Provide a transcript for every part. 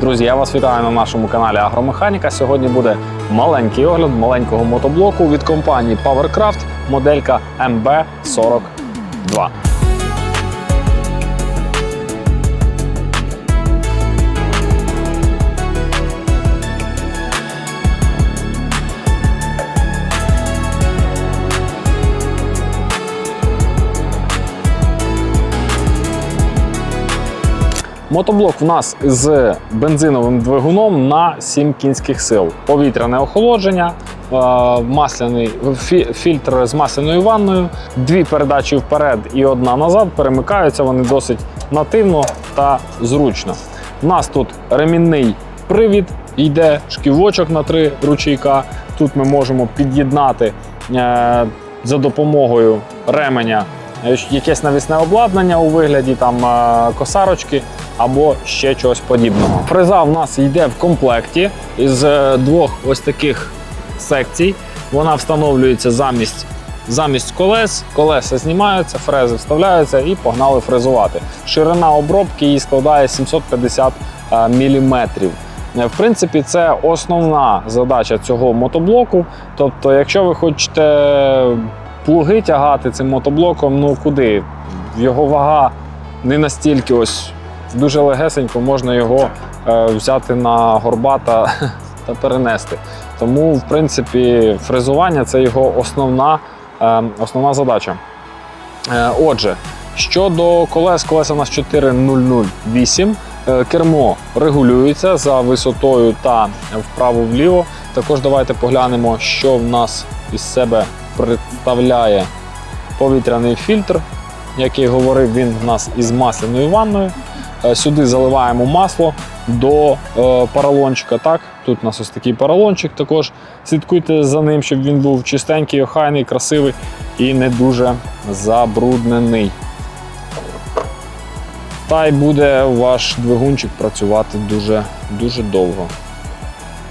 Друзі, я вас вітаю на нашому каналі Агромеханіка. Сьогодні буде маленький огляд маленького мотоблоку від компанії PowerCraft, моделька MB42. Мотоблок в нас з бензиновим двигуном на 7 кінських сил. Повітряне охолодження, е, масляний фільтр з масляною ванною, дві передачі вперед і одна назад. Перемикаються вони досить нативно та зручно. У нас тут ремінний привід, йде шківочок на три ручейка. Тут ми можемо під'єднати е, за допомогою ременя якесь навісне обладнання у вигляді там е, косарочки або ще чогось подібного. Фреза в нас йде в комплекті із е, двох ось таких секцій. Вона встановлюється замість. Замість колес, колеса знімаються, фрези вставляються і погнали фрезувати. Ширина обробки її складає 750 мм. В принципі, це основна задача цього мотоблоку. Тобто, якщо ви хочете плуги тягати цим мотоблоком, ну куди? Його вага не настільки ось дуже легесенько можна його е, взяти на горбата та перенести. Тому, в принципі, фрезування це його основна, е, основна задача. Е, Отже, щодо колес, колеса у нас 4008. Е, Кермо регулюється за висотою та вправо-вліво. Також давайте поглянемо, що в нас із себе представляє повітряний фільтр. Як я говорив, він в нас із масляною ванною. Е, Сюди заливаємо масло до е, поролончика. Так, тут у нас ось такий поролончик. Також слідкуйте за ним, щоб він був чистенький, охайний, красивий і не дуже забруднений. Та й буде ваш двигунчик працювати дуже, дуже довго.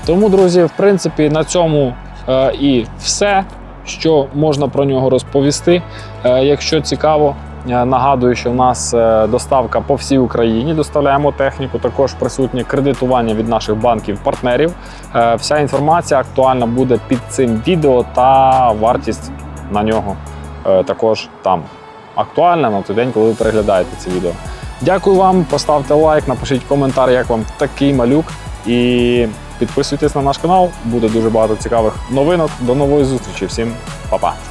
Тому, друзі, в принципі, на цьому е, і все, що можна про нього розповісти. Е, якщо цікаво, е, нагадую, що в нас е, доставка по всій Україні. Доставляємо техніку. Також присутнє кредитування від наших банків-партнерів. Вся інформація актуальна буде під цим відео та вартість на нього також там актуальна на той день, коли ви переглядаєте це відео. Дякую вам, поставте лайк, напишіть коментар, як вам такий малюк. І підписуйтесь на наш канал, буде дуже багато цікавих новинок. До нової зустрічі. Всім па-па!